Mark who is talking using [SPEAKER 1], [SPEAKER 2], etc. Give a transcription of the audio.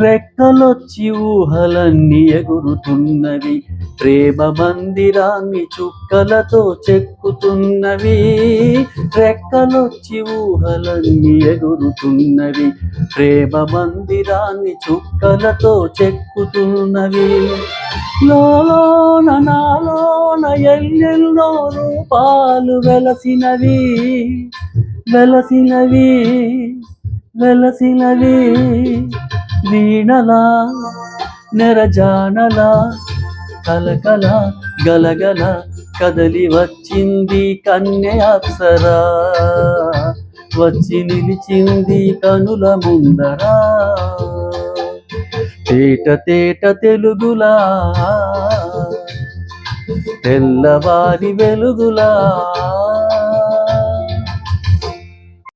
[SPEAKER 1] రెక్కలొచ్చి ఊహలన్నీ ఎగురుతున్నవి. ప్రేమ మందిరాన్ని చుక్కలతో చెక్కుతున్నవి. రెక్కలొచ్చి ఊహలన్నీ ఎగురుతున్నవి. ప్రేమ మందిరాన్ని చుక్కలతో చెక్కుతున్నవి. లోన నాలోన ఎల్లెల్లో రూపాలు వెలసినవి. వెలసినవి వెలసినవి. వీణలా నెరజానలా కలకల గలగల కదలి వచ్చింది కన్య అప్సరా. వచ్చి నిలిచింది కనుల ముందరా. తేట తేట తెలుగులా తెల్లవారి వెలుగులా.